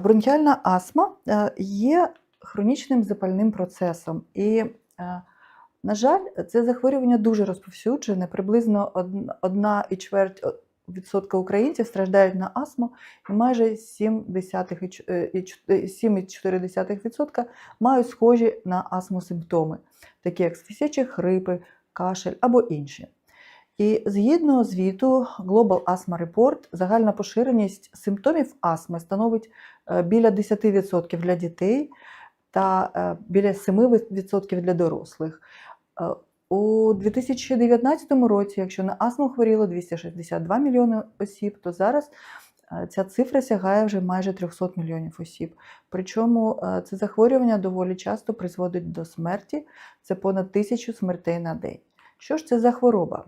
Бронхіальна астма е, є хронічним запальним процесом. І, е, на жаль, це захворювання дуже розповсюджене. Приблизно 1,4% відсотка українців страждають на астму, і майже 7,4% мають схожі на астму симптоми, такі як свисячі хрипи, кашель або інші. І згідно звіту Global Asthma Report, загальна поширеність симптомів астми становить е, біля 10% для дітей та е, біля 7% для дорослих. Е, У 2019 році, якщо на астму хворіло 262 мільйони осіб, то зараз е, ця цифра сягає вже майже 300 мільйонів осіб. Причому е, це захворювання доволі часто призводить до смерті, це понад тисячу смертей на день. Що ж це за хвороба?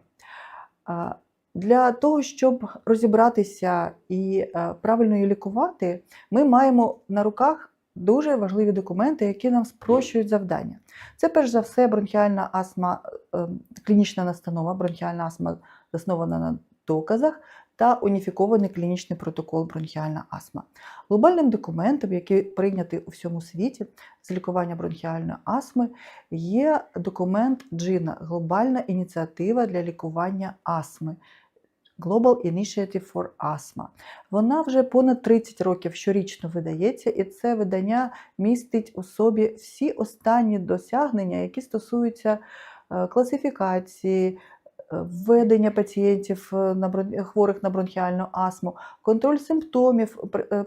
Для того, щоб розібратися і е, правильно її лікувати, ми маємо на руках дуже важливі документи, які нам спрощують завдання. Це перш за все бронхіальна астма, е, клінічна настанова, бронхіальна астма заснована на доказах та уніфікований клінічний протокол бронхіальна астма. Глобальним документом, який прийнятий у всьому світі з лікування бронхіальної астми, є документ GINA – глобальна ініціатива для лікування астми. Global Initiative for Asthma. Вона вже понад 30 років щорічно видається, і це видання містить у собі всі останні досягнення, які стосуються е, класифікації, е, введення пацієнтів е, на брон- хворих на бронхіальну астму, контроль симптомів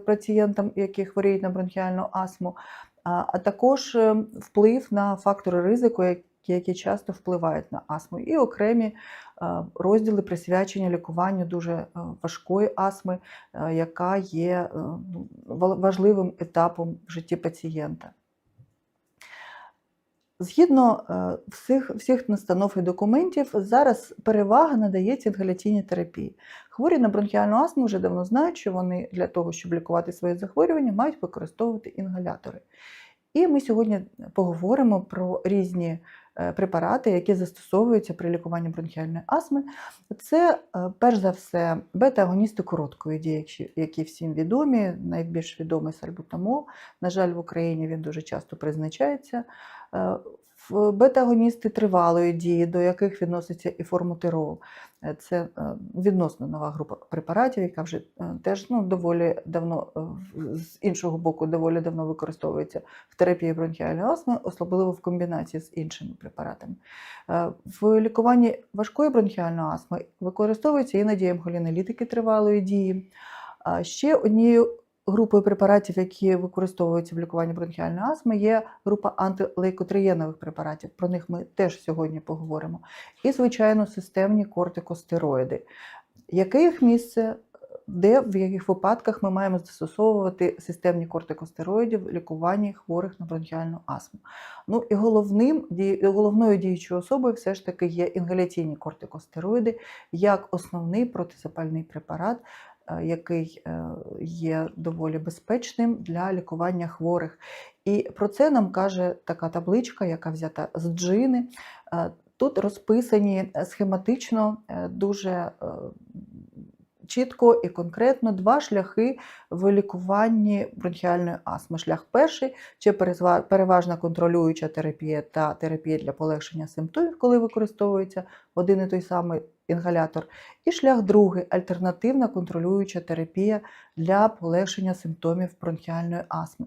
пацієнтам, які хворіють на бронхіальну астму, а також е, вплив на фактори ризику, які часто впливають на астму, і окремі е, розділи присвячені лікуванню дуже е, важкої астми, е, яка є ну, ва- важливим етапом в житті пацієнта. Згідно всіх, всіх настанов і документів, зараз перевага надається інгаляційній терапії. Хворі на бронхіальну астму вже давно знають, що вони для того, щоб лікувати своє захворювання, мають використовувати інгалятори. І ми сьогодні поговоримо про різні препарати, які застосовуються при лікуванні бронхіальної астми. Це, е, перш за все, бета-агоністи короткої дії, які- всім відомі. Найбільш відомий сальбутамол. На жаль, в Україні він дуже часто призначається. Бета-агоністи тривалої дії, до яких відноситься і формутирол. Е, Це е, відносно нова група препаратів, яка вже е, теж ну, доволі давно, з іншого боку, доволі давно використовується в терапії бронхіальної астми, особливо в комбінації з іншими препаратами. В лікуванні важкої бронхіальної астми використовуються іноді емголінолітики тривалої дії. А Ще однією групою препаратів, які використовуються в лікуванні бронхіальної астми, є група антилейкотриєнових препаратів. Про них ми теж сьогодні поговоримо. І, звичайно, системні кортикостероїди. Яке їх місце? Де в яких випадках ми маємо застосовувати системні кортикостероїди в лікуванні хворих на бронхіальну астму? Ну і головним головною діючою особою все ж таки є інгаляційні кортикостероїди як основний протизапальний препарат, який е, є доволі безпечним для лікування хворих. І про це нам каже така табличка, яка взята з джини. Е, Тут розписані е, схематично е, дуже е, чітко і конкретно два шляхи в лікуванні бронхіальної астми. Шлях перший це переважна контролююча терапія та терапія для полегшення симптомів, коли використовується один і той самий інгалятор. І шлях другий альтернативна контролююча терапія для полегшення симптомів бронхіальної астми.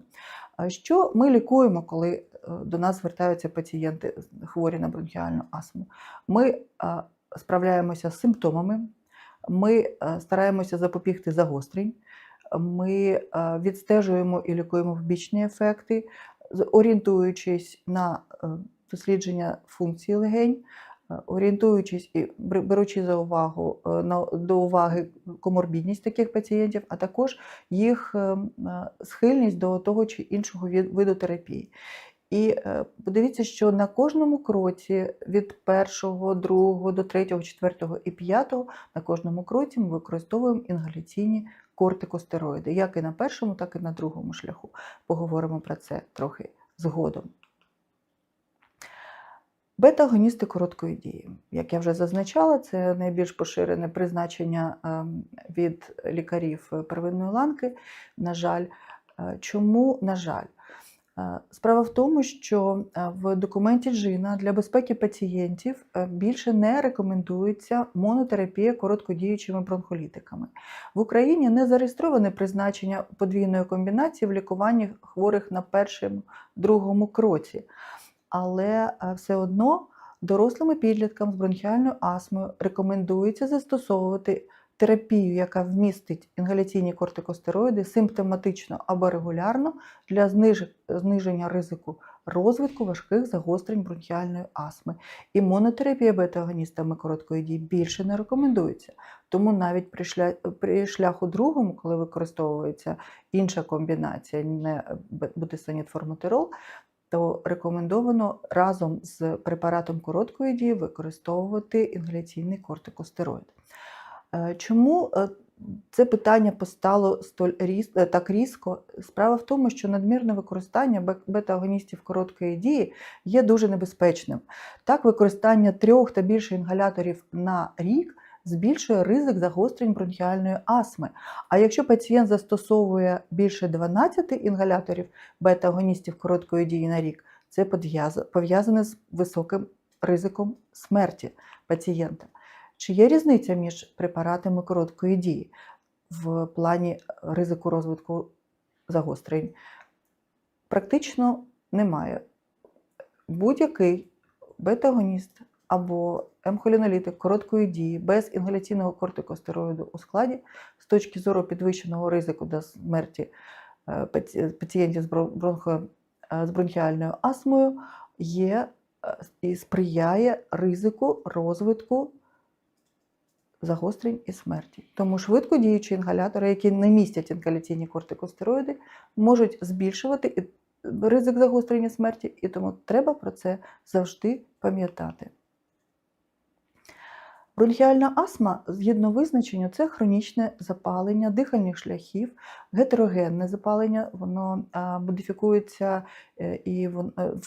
Що ми лікуємо, коли е, до нас звертаються пацієнти хворі на бронхіальну астму? Ми справляємося з симптомами, ми е, стараємося запобігти загострень, ми е, відстежуємо і лікуємо вбічні ефекти, орієнтуючись на е, дослідження функції легень, орієнтуючись і беручи за увагу до уваги коморбідність таких пацієнтів, а також їх е, м, е, схильність до того чи іншого виду терапії. І е, подивіться, що на кожному кроці від першого, другого до третього, четвертого і п'ятого на кожному кроці ми використовуємо інгаляційні кортикостероїди, як і на першому, так і на другому шляху. Поговоримо про це трохи згодом. Бета-агоністи короткої дії. Як я вже зазначала, це найбільш поширене призначення ем, від лікарів первинної ланки. На жаль, Е, Чому, на жаль? Е, Справа в тому, що е, в документі Джина для безпеки пацієнтів е, більше не рекомендується монотерапія короткодіючими бронхолітиками. В Україні не зареєстроване призначення подвійної комбінації в лікуванні хворих на першому другому кроці. Але все одно дорослим і підліткам з бронхіальною астмою рекомендується застосовувати терапію, яка вмістить інгаляційні кортикостероїди симптоматично або регулярно для зниж- зниження ризику розвитку важких загострень бронхіальної астми. І монотерапія бета-агоністами короткої дії більше не рекомендується. Тому навіть при, шля... при шляху другому, коли використовується інша комбінація, не бутисанід то рекомендовано разом з препаратом короткої дії використовувати інгаляційний кортикостероїд. Е, Чому е, це питання постало столь різ- е, так різко? Справа в тому, що надмірне використання бета-агоністів короткої дії є дуже небезпечним. Так, використання трьох та більше інгаляторів на рік збільшує ризик загострень бронхіальної астми. А якщо пацієнт застосовує більше 12 інгаляторів бета-агоністів короткої дії на рік, це пов'язане з високим ризиком смерті пацієнта. Чи є різниця між препаратами короткої дії в плані ризику розвитку загострень? Практично немає. Будь-який бета-агоніст або емхолінолітик короткої дії без інгаляційного кортикостероїду у складі з точки зору підвищеного ризику до смерті е, пацієнтів з бронхо- е, з бронхіальною астмою є е, і сприяє ризику розвитку загострень і смерті. Тому швидкодіючі інгалятори, які не містять інгаляційні кортикостероїди, можуть збільшувати ризик загострення смерті, і тому треба про це завжди пам'ятати. Бронхіальна астма, згідно визначенню, це хронічне запалення дихальних шляхів, гетерогенне запалення, воно модифікується е, і е,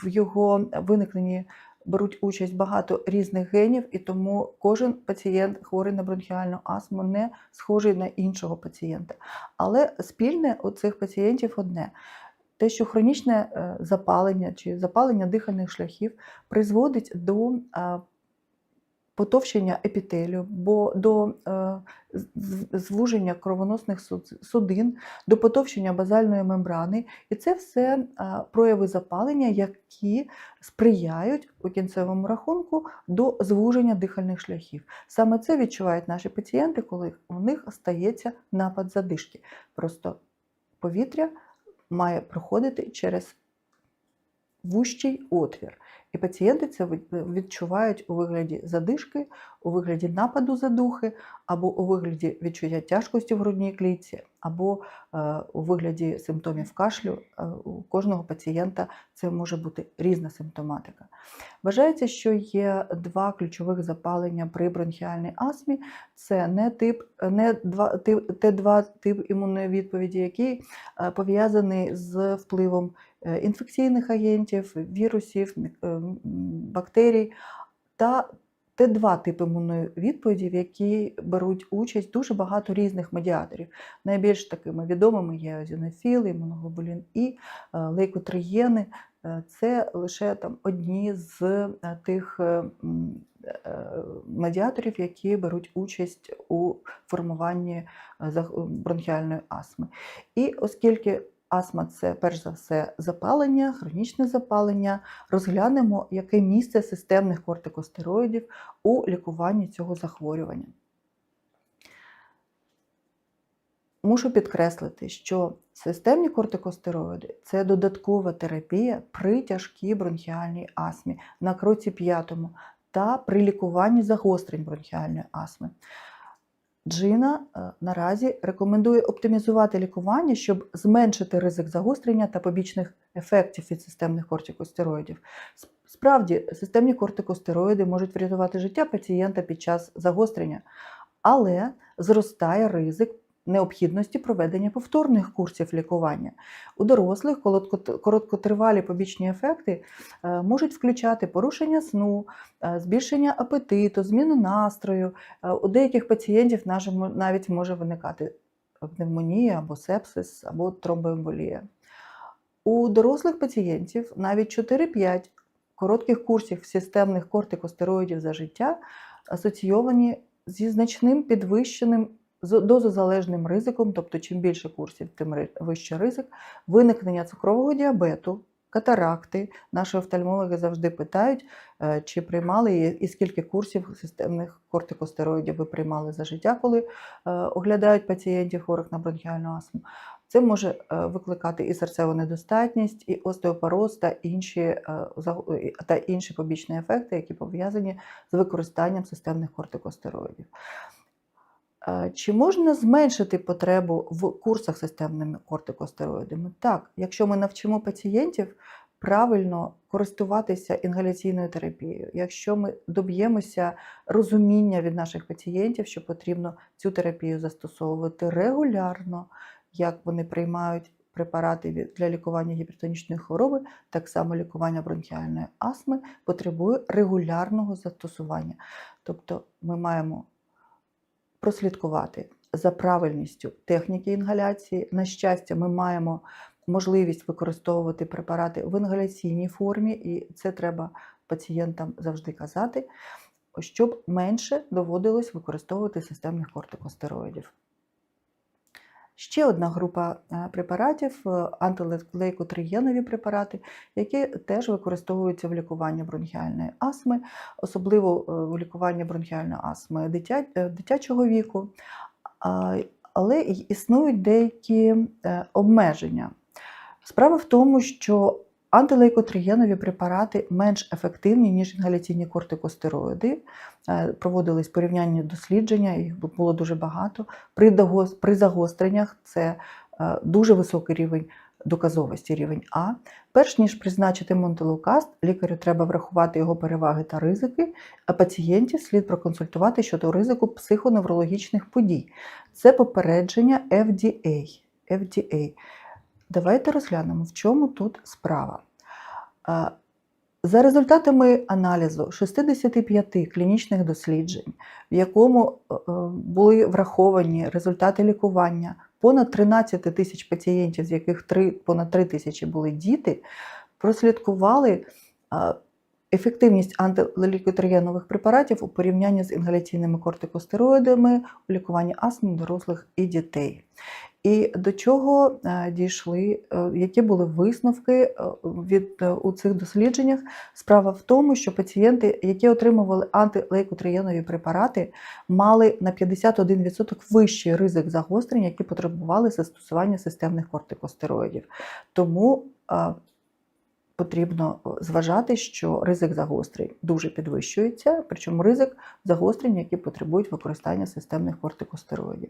в його виникненні беруть участь багато різних генів, і тому кожен пацієнт хворий на бронхіальну астму не схожий на іншого пацієнта. Але спільне у цих пацієнтів одне. Те, що хронічне е, запалення чи запалення дихальних шляхів призводить до е, потовщення епітелію, бо до е, звуження кровоносних судин, до потовщення базальної мембрани. І це все е, прояви запалення, які сприяють у кінцевому рахунку до звуження дихальних шляхів. Саме це відчувають наші пацієнти, коли у них стається напад задишки. Просто повітря має проходити через вущий отвір. І пацієнти це відчувають у вигляді задишки, у вигляді нападу задухи, або у вигляді відчуття тяжкості в грудній клітці, або е, у вигляді симптомів кашлю. Е, у кожного пацієнта це може бути різна симптоматика. Вважається, що є два ключових запалення при бронхіальній астмі. Це не тип, не два, тип, Т2 тип імунної відповіді, який е, пов'язаний з впливом інфекційних агентів, вірусів, мі- е, м, бактерій та Т2 тип імунної відповіді, в якій беруть участь дуже багато різних медіаторів. Найбільш такими відомими є озінофіли, імуноглобулін І, е, лейкотриєни. Е, Це лише там одні з е, тих медіаторів, які беруть участь у формуванні бронхіальної астми. І оскільки астма це перш за все запалення, хронічне запалення, розглянемо, яке місце системних кортикостероїдів у лікуванні цього захворювання. Мушу підкреслити, що системні кортикостероїди це додаткова терапія при тяжкій бронхіальній астмі на кроці п'ятому та при лікуванні загострень бронхіальної астми. Джина е, наразі рекомендує оптимізувати лікування, щоб зменшити ризик загострення та побічних ефектів від системних кортикостероїдів. Справді, системні кортикостероїди можуть врятувати життя пацієнта під час загострення, але зростає ризик необхідності проведення повторних курсів лікування. У дорослих короткотривалі побічні ефекти е, можуть включати порушення сну, е, збільшення апетиту, зміну настрою. Е, У деяких пацієнтів навіть може виникати пневмонія або сепсис, або тромбоемболія. У дорослих пацієнтів навіть 4-5 коротких курсів системних кортикостероїдів за життя асоційовані зі значним підвищеним з- дозозалежним ризиком, тобто чим більше курсів, тим вищий ризик, виникнення цукрового діабету, катаракти. Наші офтальмологи завжди питають, е, чи приймали і- скільки курсів системних кортикостероїдів ви приймали за життя, коли е, оглядають пацієнтів хворих на бронхіальну астму. Це може е, викликати і серцеву недостатність, і остеопороз та інші, та інші побічні ефекти, які пов'язані з використанням системних кортикостероїдів. Чи можна зменшити потребу в курсах системними кортикостероїдами? Так, якщо ми навчимо пацієнтів правильно користуватися інгаляційною терапією, якщо ми доб'ємося розуміння від наших пацієнтів, що потрібно цю терапію застосовувати регулярно, як вони приймають препарати для лікування гіпертонічної хвороби, так само лікування бронхіальної астми потребує регулярного застосування. Тобто ми маємо прослідкувати за правильністю техніки інгаляції. На щастя, ми маємо можливість використовувати препарати в інгаляційній формі, і це треба пацієнтам завжди казати, щоб менше доводилось використовувати системних кортикостероїдів. Ще одна група е, препаратів антилейкотрієнові антилейкотриєнові препарати, які теж використовуються в лікуванні бронхіальної астми, особливо е, в лікуванні бронхіальної астми е, дитячого віку. Але існують деякі е, обмеження. Справа в тому, що антилейкотриєнові препарати менш ефективні, ніж інгаляційні кортикостероїди. Е, Проводились порівняння дослідження, їх було дуже багато. При, загостреннях це е, дуже високий рівень доказовості, рівень А. Перш ніж призначити монтелукаст, лікарю треба врахувати його переваги та ризики, а пацієнтів слід проконсультувати щодо ризику психоневрологічних подій. Це попередження FDA. FDA. Давайте розглянемо, в чому тут справа. Е, За результатами аналізу 65 клінічних досліджень, в якому е, е, були враховані результати лікування понад 13 тисяч пацієнтів, з яких 3, понад 3 тисячі були діти, прослідкували ефективність антилейкотриєнових препаратів у порівнянні з інгаляційними кортикостероїдами у лікуванні астми дорослих і дітей. І до чого е, дійшли, е, які були висновки е, від у цих дослідженнях? Справа в тому, що пацієнти, які отримували антилейкотриєнові препарати, мали на 51% вищий ризик загострень, які потребували застосування системних кортикостероїдів. Тому потрібно е, зважати, що ризик загострень дуже підвищується, причому ризик загострень, які потребують використання системних кортикостероїдів.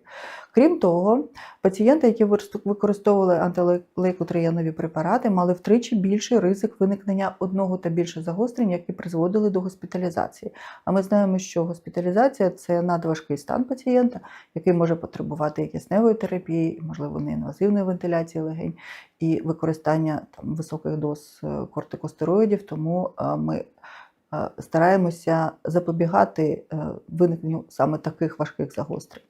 Крім того, пацієнти, які використовували антилейкотриєнові препарати, мали втричі більший ризик виникнення одного та більше загострень, які призводили до госпіталізації. А ми знаємо, що госпіталізація це надважкий стан пацієнта, який може потребувати і кисневої терапії, і, можливо, неінвазивної вентиляції легень і використання там, високих доз е, кортикостероїдів, тому е, ми е, стараємося запобігати виникненню саме таких важких загострень.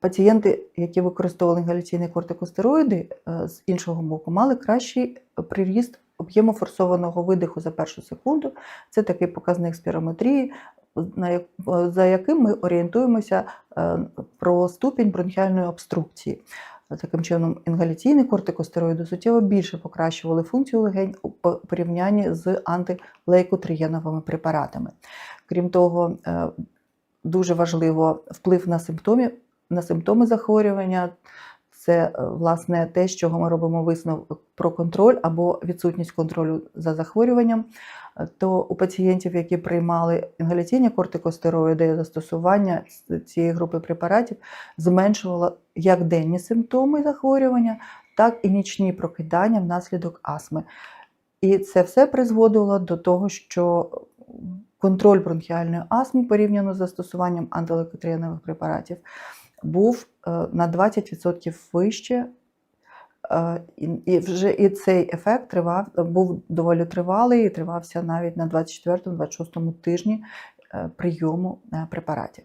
Пацієнти, які використовували інгаляційні кортикостероїди, з іншого боку, мали кращий приріст об'єму форсованого видиху за першу секунду. Це такий показник спірометрії, за яким ми орієнтуємося про ступінь бронхіальної обструкції. Таким чином, інгаляційні кортикостероїди суттєво більше покращували функцію легень у порівнянні з антилейкотриєновими препаратами. Крім того, е, дуже важливо вплив на симптоми, на симптоми захворювання. Це е, власне те, з чого ми робимо висновок про контроль або відсутність контролю за захворюванням. То у пацієнтів, які приймали інгаляційні кортикостероїди, застосування цієї групи препаратів зменшувало як денні симптоми захворювання, так і нічні прокидання внаслідок астми. І це все призводило до того, що контроль бронхіальної астми порівняно з застосуванням антилейкотриєнових препаратів був е, на 20% вище. Е, І вже і цей ефект тривав, був доволі тривалий і тривався навіть на 24-26 тижні е, прийому е, препаратів.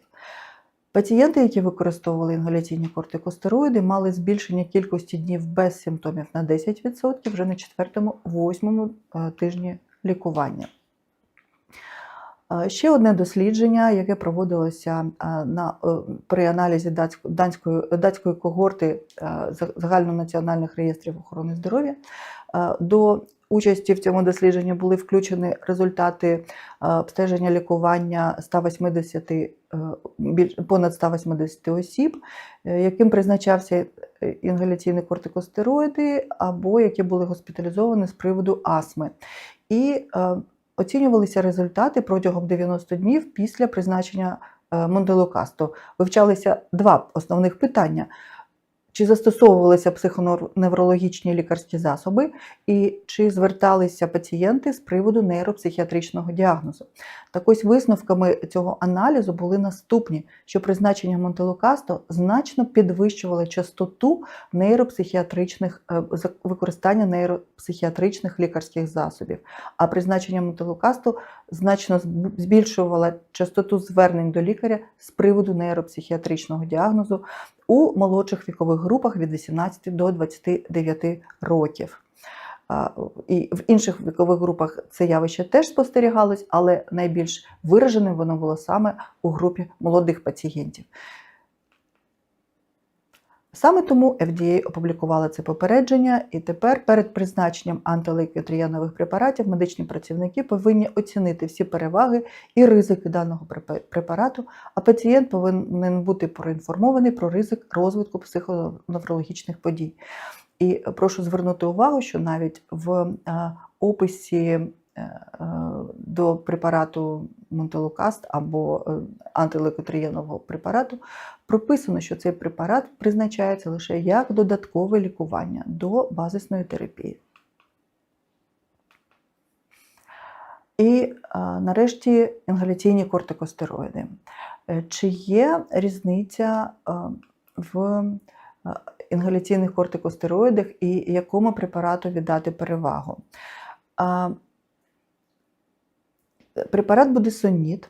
Пацієнти, які використовували інгаляційні кортикостероїди, мали збільшення кількості днів без симптомів на 10% вже на 4-8 е, тижні лікування. Е, Ще одне дослідження, яке проводилося е, на, е, при аналізі датсько- данської, датської когорти за- загальнонаціональних реєстрів охорони здоров'я. До участі в цьому дослідженні були включені результати обстеження лікування 180, е, понад 180 осіб, яким призначався інгаляційні кортикостероїди або які були госпіталізовані з приводу астми. І оцінювалися результати протягом 90 днів після призначення е, монделокасту. Вивчалися два основних питання. Чи застосовувалися психоневрологічні лікарські засоби, і чи зверталися пацієнти з приводу нейропсихіатричного діагнозу? Так ось висновками цього аналізу були наступні, що призначення монтелокасту значно підвищувало частоту нейропсихіатричних е, використання нейропсихіатричних лікарських засобів, а призначення монтелокасту значно збільшувало частоту звернень до лікаря з приводу нейропсихіатричного діагнозу у молодших вікових групах від 18 до 29 років. І в інших вікових групах це явище теж спостерігалось, але найбільш вираженим воно було саме у групі молодих пацієнтів. Саме тому FDA опублікувала це попередження, і тепер перед призначенням антилейкотріянових препаратів медичні працівники повинні оцінити всі переваги і ризики даного препарату, а пацієнт повинен бути проінформований про ризик розвитку психоневрологічних подій. І прошу звернути увагу, що навіть в е, описі е, е, до препарату Монтелокаст або е, препарату прописано, що цей препарат призначається лише як додаткове лікування до базисної терапії. І нарешті інгаляційні кортикостероїди. Е, Чи є різниця в інгаляційних кортикостероїдах і якому препарату віддати перевагу? Препарат будесоніт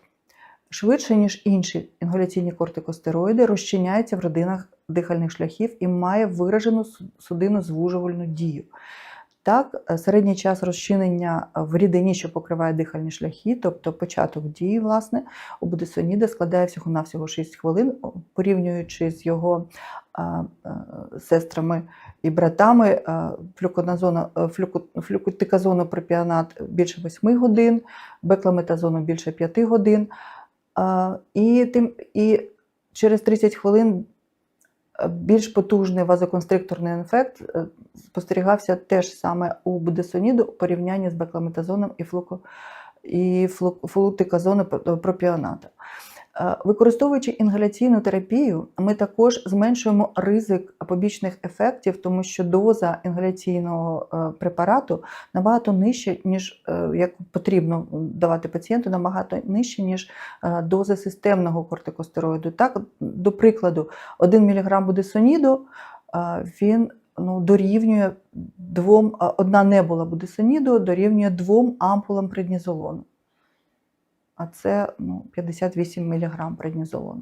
швидше, ніж інші інгаляційні кортикостероїди, розчиняється в родинах дихальних шляхів і має виражену су- судинозвужувальну дію. Так, е, середній час розчинення в рідині, що покриває дихальні шляхи, тобто початок дії, власне, у будесоніда складає всього-навсього 6 хвилин, порівнюючи з його а, а, сестрами і братами, е, флюку- більше 8 годин, бекламетазону більше 5 годин. І, тим, і через 30 хвилин е, більш потужний вазоконстрикторний ефект е, спостерігався теж саме у будесоніду у порівнянні з бекламетазоном і, флуко, і флу- флутиказонопропіоната. Е, Використовуючи інгаляційну терапію, ми також зменшуємо ризик побічних ефектів, тому що доза інгаляційного е, препарату набагато нижча, ніж е, як потрібно давати пацієнту, набагато нижче, ніж е, доза системного кортикостероїду. Так, до прикладу, 1 мг будесоніду е, він ну, дорівнює двом, одна небула будесоніду дорівнює двом ампулам преднізолону. А це ну, 58 мг преднізолону.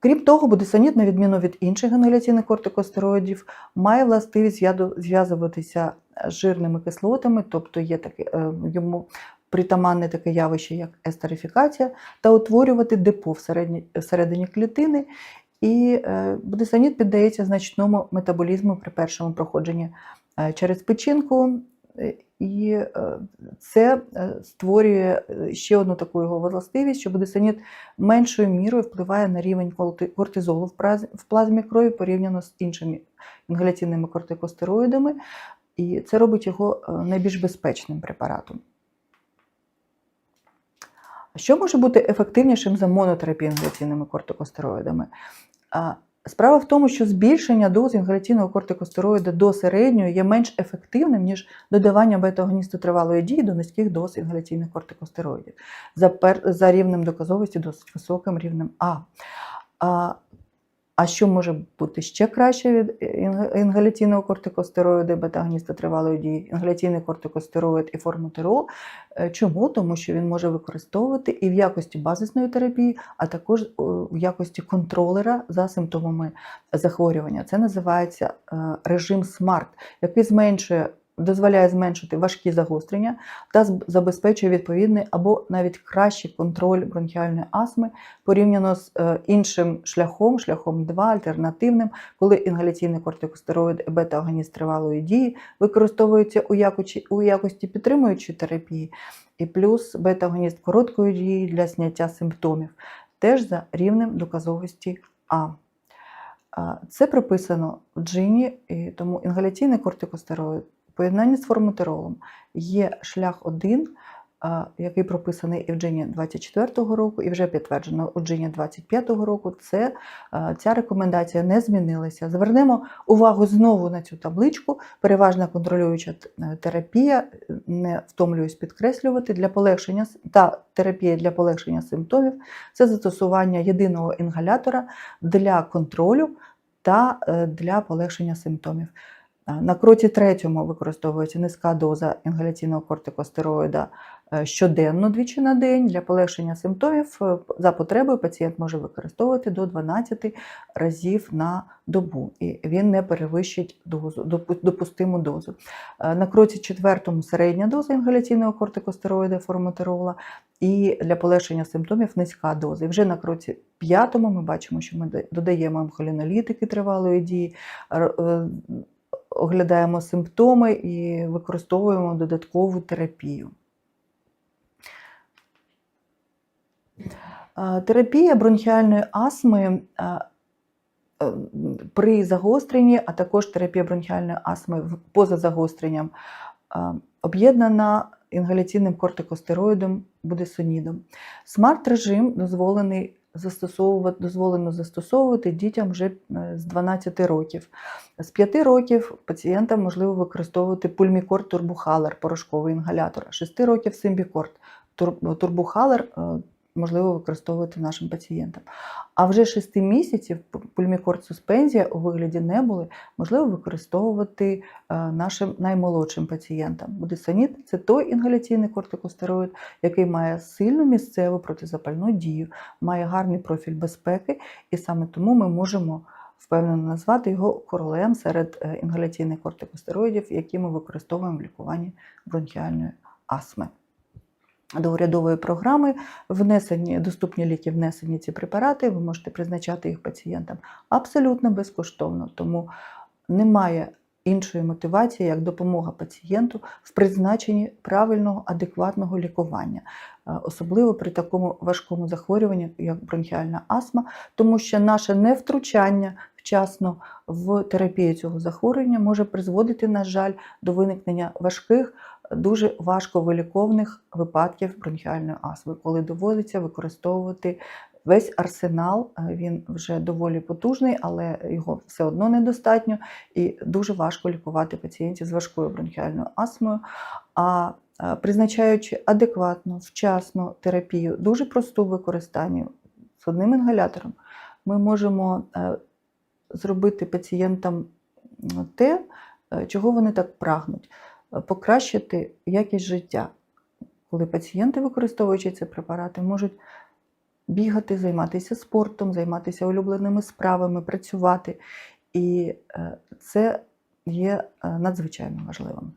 Крім того, будесонід, на відміну від інших інгаляційних кортикостероїдів, має властивість зв'язуватися з жирними кислотами, тобто є таке, е, йому притаманне таке явище, як естерифікація, та утворювати депо всередині, всередині клітини. І е, будесонід піддається значному метаболізму при першому проходженні е, через печінку. І е, це е, створює е, ще одну таку його властивість, що будесонід меншою мірою впливає на рівень кортизолу в плазмі крові порівняно з іншими інгаляційними кортикостероїдами, і це робить його найбільш безпечним препаратом. Що може бути ефективнішим за монотерапію інгаляційними кортикостероїдами? Справа в тому, що збільшення дози інгаляційного кортикостероїда до середньої є менш ефективним, ніж додавання бета-агоністу тривалої дії до низьких доз інгаляційних кортикостероїдів за, пер, за рівнем доказовості досить високим рівнем А. А А що може бути ще краще від інгаляційного кортикостероїду, бета-агоніста тривалої дії, інгаляційний кортикостероїд і формотерол? Е, Чому? Тому що він може використовувати і в якості базисної терапії, а також в якості контролера за симптомами захворювання. Це називається е, режим SMART, який зменшує. Дозволяє зменшити важкі загострення та забезпечує відповідний або навіть кращий контроль бронхіальної астми порівняно з е, іншим шляхом, шляхом 2, альтернативним, коли інгаляційний кортикостероїд і бета-агоніст тривалої дії використовуються у якості, у якості підтримуючої терапії, і плюс бета-агоніст короткої дії для зняття симптомів, теж за рівнем доказовості А. Це прописано в джині, тому інгаляційний кортикостероїд поєднанні з формотеролом є шлях один, який прописаний і в джині 24-го року, і вже підтверджено у джині 25-го року. Це ця рекомендація не змінилася. Звернемо увагу знову на цю табличку. Переважна контролююча е, терапія, е, не втомлююсь підкреслювати, для полегшення та терапія для полегшення симптомів це застосування єдиного інгалятора для контролю та е, для полегшення симптомів. На кроці третьому використовується низька доза інгаляційного кортикостероїда е, щоденно двічі на день. Для полегшення симптомів е, за потребою пацієнт може використовувати до 12 разів на добу, і він не перевищить дозу, допустиму дозу. Е, На кроці четвертому середня доза інгаляційного кортикостероїда формотерола, і для полегшення симптомів низька доза. І вже на кроці п'ятому ми бачимо, що ми додаємо амхолінолітики тривалої дії, оглядаємо симптоми і використовуємо додаткову терапію. Терапія бронхіальної астми е, при загостренні, а також терапія бронхіальної астми поза загостренням об'єднана інгаляційним кортикостероїдом будесонідом. Смарт-режим дозволений застосовувати, дозволено застосовувати дітям вже е, з 12 років. З 5 років пацієнтам можливо використовувати пульмікорд турбухалер, порошковий інгалятор. З 6 років симбікорд турбухалер е, можливо використовувати нашим пацієнтам. А вже 6 місяців пульмікорд суспензія у вигляді небули можливо використовувати е, нашим наймолодшим пацієнтам. Будесонід – це той інгаляційний кортикостероїд, який має сильну місцеву протизапальну дію, має гарний профіль безпеки, і саме тому ми можемо впевнено назвати його королем серед е, інгаляційних кортикостероїдів, які ми використовуємо в лікуванні бронхіальної астми. До урядової програми внесені доступні ліки, внесені ці препарати. Ви можете призначати їх пацієнтам абсолютно безкоштовно, тому немає іншої мотивації, як допомога пацієнту в призначенні правильного, адекватного лікування, Е, особливо при такому важкому захворюванні, як бронхіальна астма, тому що наше невтручання вчасно в терапію цього захворювання може призводити, на жаль, до виникнення важких, дуже важко виліковних випадків бронхіальної астми, коли доводиться використовувати весь арсенал. Е, Він вже доволі потужний, але його все одно недостатньо, і дуже важко лікувати пацієнтів з важкою бронхіальною астмою. А е, призначаючи адекватну, вчасну терапію, дуже просту в використанні з одним інгалятором, ми можемо е, зробити пацієнтам те, е, чого вони так прагнуть, покращити якість життя. Коли пацієнти, використовуючи ці препарати, можуть бігати, займатися спортом, займатися улюбленими справами, працювати. І е, це є е, надзвичайно важливим.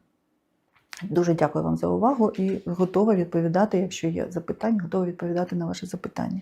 Дуже дякую вам за увагу і готова відповідати, якщо є запитання, готова відповідати на ваші запитання.